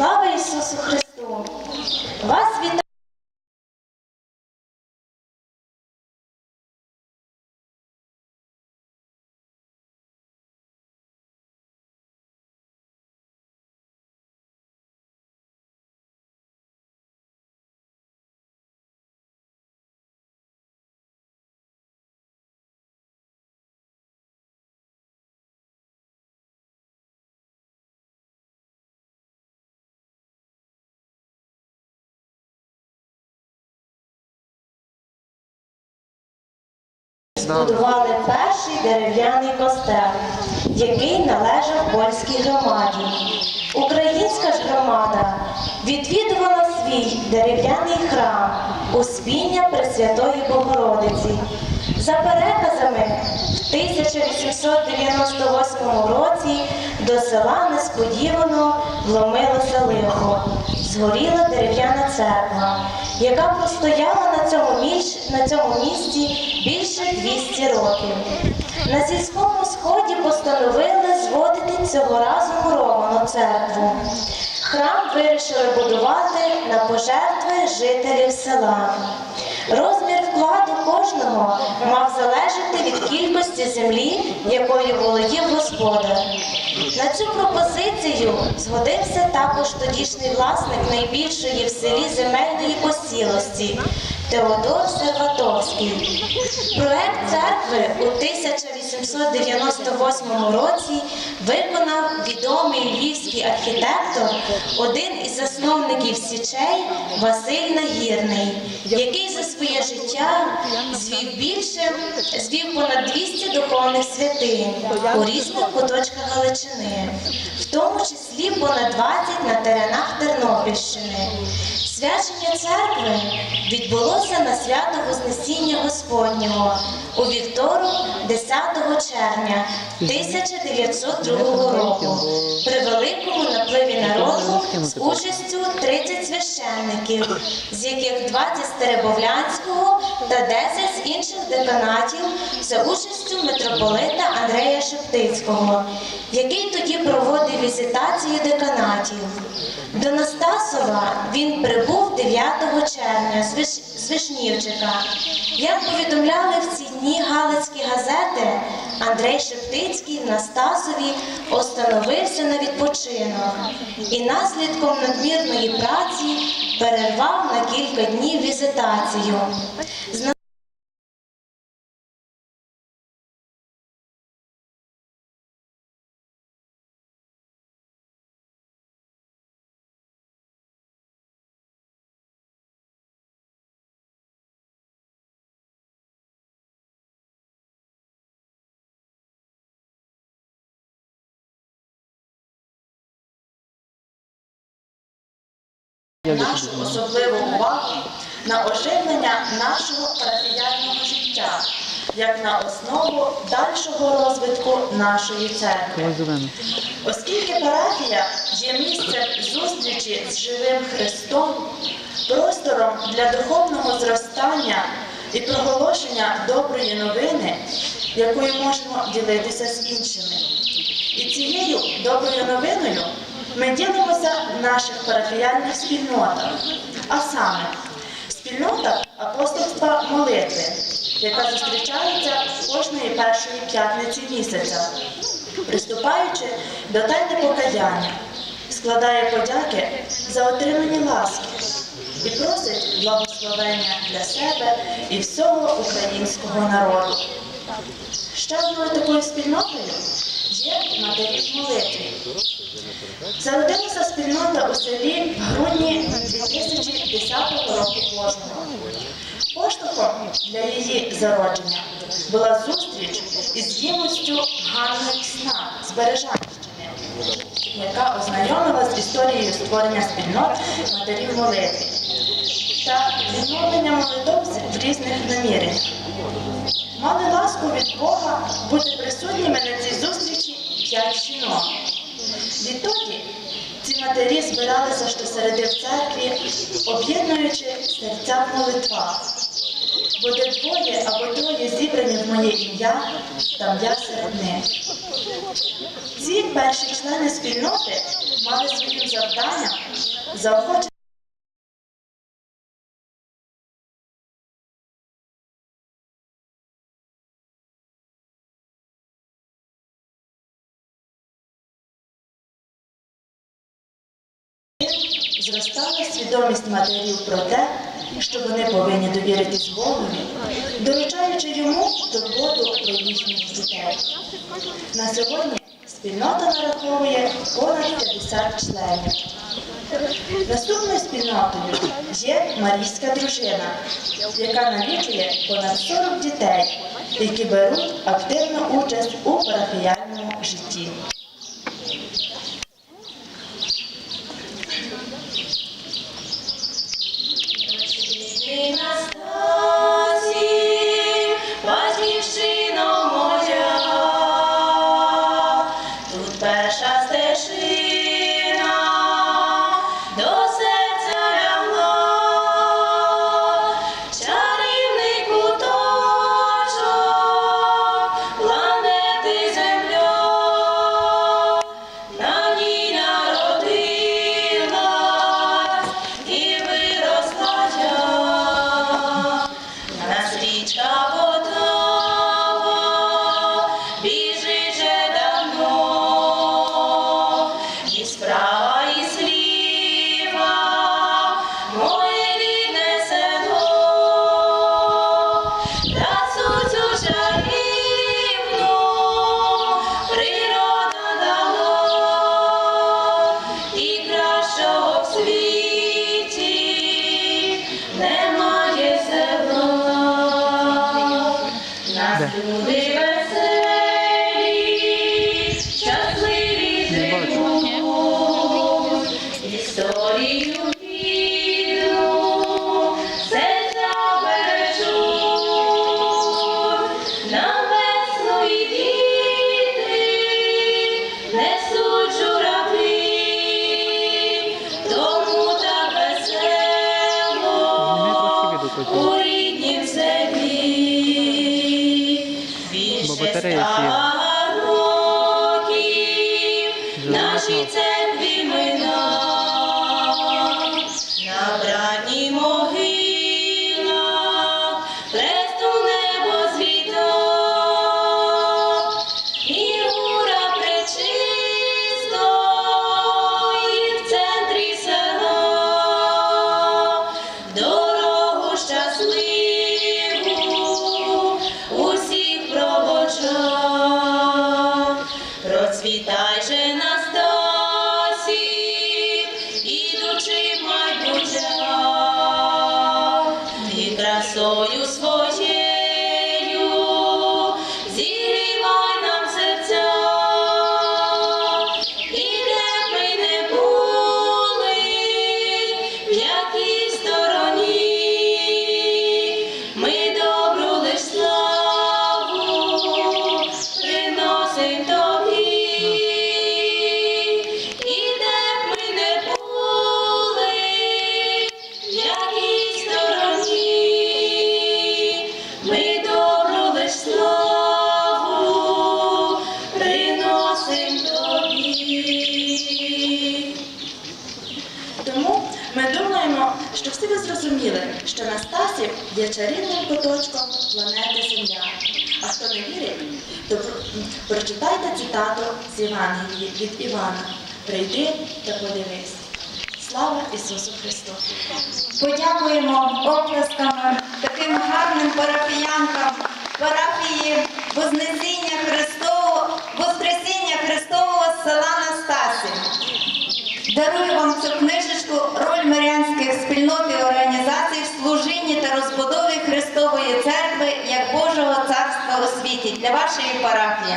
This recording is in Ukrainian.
Слава Ісусу Христу! Вас вітаю! Збудували перший дерев'яний костел, який належав польській громаді. Українська ж громада відвідувала свій дерев'яний храм Успіння Пресвятої Богородиці. За переказами, в 1898 році до села несподівано вломилося лихо. Згоріла дерев'яна церква, яка простояла на цьому, між- на цьому місці більше 200 років. На сільському сході постановили зводити цього разу муровану церкву. Храм вирішили будувати на пожертви жителів села. Розмір вкладу кожного мав залежати від кількості землі, якою володів господар. На цю пропозицію згодився також тодішній власник найбільшої в селі земельної посілості Теодор Серватовський. Проект церкви у 1898 році виконав відомий львівський архітектор, один із засновників Січей Василь Нагірний, який за своє життя звів більше, звів понад 200 духовних святинь у різних куточках Галичини, в тому числі понад 20 на теренах Тернопільщини. Свячення церкви відбулося на свято Вознесіння Господнього у вівторок 10 червня 1902 року. При великому напливі народу з участю 30 священників, з яких 20 з Теребовлянського та 10 з інших деканатів за участю митрополита Андрея Шептицького, який тоді проводив візитацію деканатів. До Настасова він прибув 9 червня з Вишнівчика. Як повідомляли в ці дні Андрей Шептицький в Настасові остановився на відпочинок і наслідком надмірної праці перервав на кілька днів візитацію. Нашу особливу увагу на оживлення нашого парафіяльного життя як на основу дальшого розвитку нашої церкви. Оскільки парафія є місцем зустрічі з живим Христом, простором для духовного зростання і проголошення доброї новини, якою можемо ділитися з іншими. І цією доброю новиною ми ділимося в наших парафіяльних спільнотах, а саме спільнота апостольства молитви, яка зустрічається кожної першої п'ятниці місяця, приступаючи до тайни покаяння, складає подяки за отримані ласки і просить благословення для себе і всього українського народу. Ще одною такою спільнотою є матері в молитві. Зародилася спільнота у селі в грудні 2010 року кожного. Поштовхом для її зародження була зустріч із їмостю Ганни Сна з Бережанщини, яка ознайомила з історією створення спільнот матерів молитви та відновлення молитовців в різних наміреннях. Мали ласку від Бога бути присутніми на цій зустрічі п'ять жінок. Відтоді ці матері збиралися щосереди в церкві, об'єднуючи серця в молитвах. Бо де двоє або троє зібрані в моє ім'я, там я серед них. Ці перші члени спільноти мали своїм завданням заохочити Зростала свідомість матерів про те, що вони повинні довіритись Богові, доручаючи йому турботу про їхніх дітей. На сьогодні спільнота нараховує понад 50 членів. Наступною спільнотою є Марійська дружина, яка налічує понад 40 дітей, які беруть активну участь у парафіяльному житті. Справа, і зліва моє рідне село, красу цю чарівну природа дала, і кращого в світі немає села. Нас люди Бо Більше є чарівним куточком планети Земля. А хто не вірить, то прочитайте цитату з Євангелії від Івана. Прийди та подивись. Слава Ісусу Христу! Подякуємо оплесками таким гарним парафіянкам парафії Вознесіння Христового, Воскресіння Христового села Настасів. Дарую для вашої парафії.